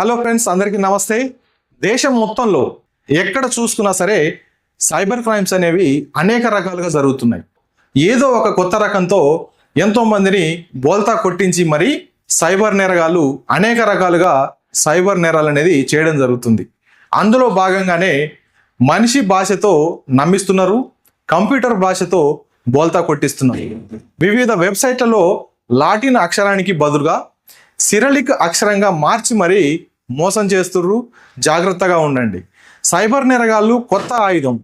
Hello friends అందరికీ నమస్తే. దేశం మొత్తంలో ఎక్కడ చూసుకున్నా సరే సైబర్ క్రైమ్స్ అనేవి అనేక రకాలుగా జరుగుతున్నాయి. ఏదో ఒక కొత్త రకంతో ఎంతో మందిని బోల్తా కొట్టించి మరి సైబర్ నేరగాళ్ళు అనేక రకాలుగా సైబర్ నేరాలు అనేది చేయడం జరుగుతుంది. అందులో భాగంగానే మనిషి భాషతో నమ్మిస్తున్నారు కంప్యూటర్ భాషతో బోల్తా కొట్టిస్తున్నారు. వివిధ వెబ్సైట్లలో లాటిన్ అక్షరానికి బదులుగా సిరలిక్ అక్షరంగా మార్చి మరీ మోసం చేస్తుర్రు జాగ్రత్తగా ఉండండి. సైబర్ నేరగాళ్ళు కొత్త ఆయుధం.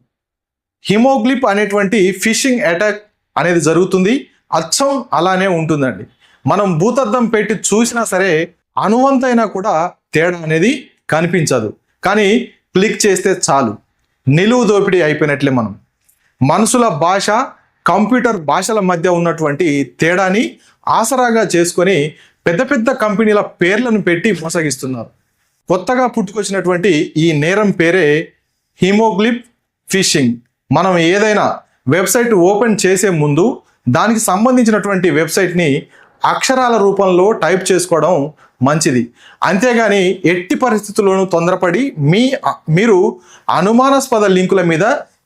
హిమోగ్లిప్ అనేటువంటి ఫిషింగ్ అటాక్ అనేది జరుగుతుంది. అచ్చం అలానే ఉంటుందండి. మనం భూతద్దం పెట్టి చూసినా సరే అనువంతైనా కూడా తేడా అనేది కనిపించదు. కానీ క్లిక్ చేస్తే చాలు. నిలువు దోపిడీ అయిపోయినట్లే మనం. మనుషుల భాష కంప్యూటర్ భాషల మధ్య ఉన్నటువంటి తేడాని ఆసరాగా చేసుకొని పెద్ద పెద్ద కంపెనీల పేర్లను పెట్టి మోసగిస్తున్నారు. కొత్తగా పుట్టుకొచ్చినటువంటి ఈ నేరం పేరే హిమోగ్లిప్ ఫిషింగ్. మనం ఏదైనా వెబ్సైట్ ఓపెన్ చేసే ముందు దానికి సంబంధించినటువంటి వెబ్సైట్ని అక్షరాల రూపంలో టైప్ చేసుకోవడం మంచిది. అంతేగాని ఎట్టి పరిస్థితుల్లోనూ తొందరపడి మీ మీరు అనుమానాస్పద లింకుల మీద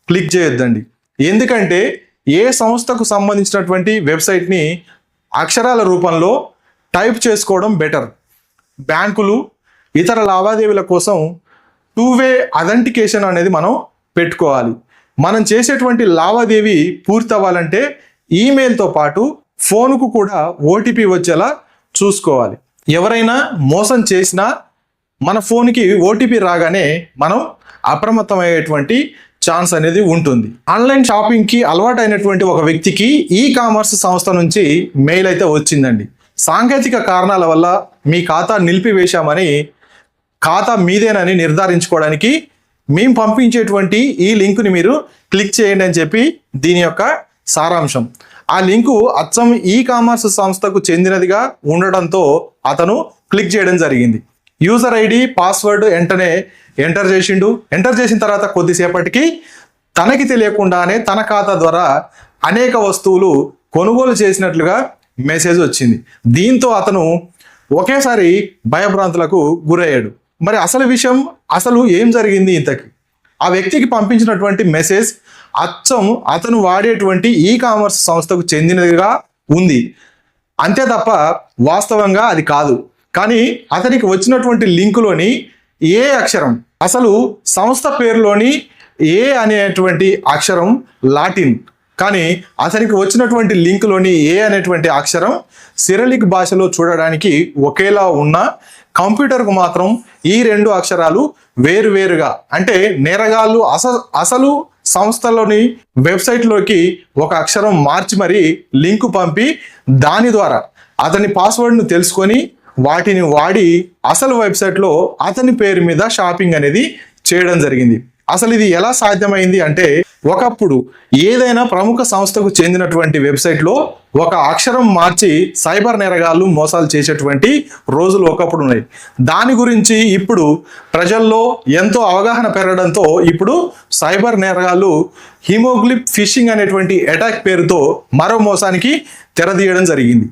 క్లిక్ చేయొద్దండి. ఎందుకంటే ఏ సంస్థకు సంబంధించినటువంటి వెబ్సైట్ని అక్షరాల రూపంలో టైప్ చేసుకోవడం బెటర్. బ్యాంకులు ఇతర లావాదేవీల కోసం టూ వే అథెంటికేషన్ అనేది మనం పెట్టుకోవాలి. మనం చేసేటువంటి లావాదేవీ పూర్తి అవ్వాలంటే ఈమెయిల్తో పాటు ఫోన్కు కూడా ఓటీపీ వచ్చేలా చూసుకోవాలి. ఎవరైనా మోసం చేసినా మన ఫోన్కి ఓటీపీ రాగానే మనం అప్రమత్తమయ్యేటువంటి ఛాన్స్ అనేది ఉంటుంది. ఆన్లైన్ షాపింగ్కి అలవాటైనటువంటి ఒక వ్యక్తికి ఈ కామర్స్ సంస్థ నుంచి మెయిల్ అయితే వచ్చిందండి. సాంకేతిక కారణాల వల్ల మీ ఖాతా నిలిపివేశామని ఖాతా మీదేనని నిర్ధారించుకోవడానికి మేము పంపించేటువంటి ఈ లింకుని మీరు క్లిక్ చేయండి అని చెప్పి దీని యొక్క సారాంశం. ఆ లింకు అచ్చం ఈ కామర్స్ సంస్థకు చెందినదిగా ఉండడంతో అతను క్లిక్ చేయడం జరిగింది. యూజర్ ఐడి పాస్వర్డ్ వెంటనే ఎంటర్ చేసిండు. ఎంటర్ చేసిన తర్వాత కొద్దిసేపటికి తనకి తెలియకుండానే తన ఖాతా ద్వారా అనేక వస్తువులు కొనుగోలు చేసినట్లుగా మెసేజ్ వచ్చింది. దీంతో అతను ఒకేసారి భయభ్రాంతులకు గురయ్యాడు. మరి అసలు విషయం అసలు ఏం జరిగింది ఇంతకి? ఆ వ్యక్తికి పంపించినటువంటి మెసేజ్ అచ్చం అతను వాడేటువంటి ఈ కామర్స్ సంస్థకు చెందినదిగా ఉంది. అంతే తప్ప వాస్తవంగా అది కాదు. కానీ అతనికి వచ్చినటువంటి లింకులోని ఏ అక్షరం అసలు సంస్థ పేరులోని ఏ అనేటువంటి అక్షరం లాటిన్. కానీ అతనికి వచ్చినటువంటి లింక్లోని ఏ అనేటువంటి అక్షరం సిరలిక్ భాషలో చూడడానికి ఒకేలా ఉన్న కంప్యూటర్కు మాత్రం ఈ రెండు అక్షరాలు వేరువేరుగా అంటే నేరగాళ్ళు అస అసలు సంస్థలోని వెబ్సైట్లోకి ఒక అక్షరం మార్చి మరి లింకు పంపి దాని ద్వారా అతని పాస్వర్డ్ను తెలుసుకొని వాటిని వాడి అసలు వెబ్సైట్లో అతని పేరు మీద షాపింగ్ అనేది చేయడం జరిగింది. అసలు ఇది ఎలా సాధ్యమైంది అంటే ఒకప్పుడు ఏదైనా ప్రముఖ సంస్థకు చెందినటువంటి వెబ్సైట్లో ఒక అక్షరం మార్చి సైబర్ నేరగాళ్ళు మోసాలు చేసేటువంటి రోజులు ఒకప్పుడు ఉన్నాయి. దాని గురించి ఇప్పుడు ప్రజల్లో ఎంతో అవగాహన పెరగడంతో ఇప్పుడు సైబర్ నేరగాళ్ళు హిమోగ్లిప్ ఫిషింగ్ అనేటువంటి అటాక్ పేరుతో మరో మోసానికి తెరదీయడం జరిగింది.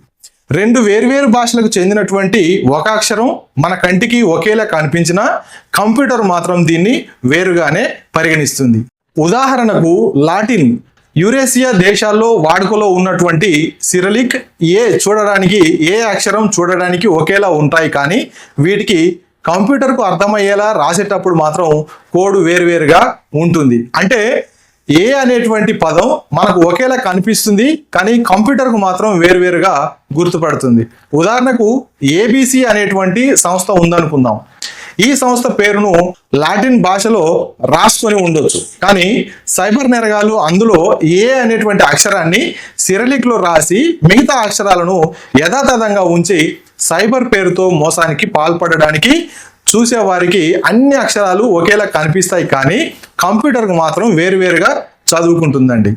రెండు వేర్వేరు భాషలకు చెందినటువంటి ఒక అక్షరం మన కంటికి ఒకేలా కనిపించిన కంప్యూటర్ మాత్రం దీన్ని వేరుగానే పరిగణిస్తుంది. ఉదాహరణకు లాటిన్ యురేసియా దేశాల్లో వాడుకలో ఉన్నటువంటి సిరలిక్ ఏ చూడడానికి ఏ అక్షరం చూడడానికి ఒకేలా ఉంటాయి కానీ వీటికి కంప్యూటర్కు అర్థమయ్యేలా రాసేటప్పుడు మాత్రం కోడ్ వేరువేరుగా ఉంటుంది. అంటే ఏ అనేటువంటి పదం మనకు ఒకేలా కనిపిస్తుంది కానీ కంప్యూటర్కు మాత్రం వేరువేరుగా గుర్తుపడుతుంది. ఉదాహరణకు ఏబిసి అనేటువంటి సంస్థ ఉందనుకుందాం. ఈ సంస్థ పేరును లాటిన్ భాషలో రాసుకొని ఉండొచ్చు. కానీ సైబర్ నేరగాలు అందులో ఏ అనేటువంటి అక్షరాన్ని సిరలిక్లో రాసి మిగతా అక్షరాలను యథాతథంగా ఉంచి సైబర్ పేరుతో మోసానికి పాల్పడడానికి చూసేవారికి అన్ని అక్షరాలు ఒకేలా కనిపిస్తాయి కానీ కంప్యూటర్కు మాత్రం వేరువేరుగా చదువుకుంటుందండి.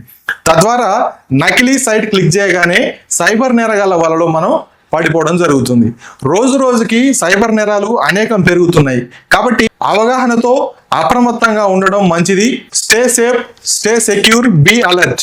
తద్వారా నకిలీ సైట్ క్లిక్ చేయగానే సైబర్ నేరగాల వలలో మనం పడిపోవడం జరుగుతుంది. రోజు రోజుకి సైబర్ నేరాలు అనేకం పెరుగుతున్నాయి. కాబట్టి అవగాహనతో అప్రమత్తంగా ఉండడం మంచిది. Stay safe stay secure be alert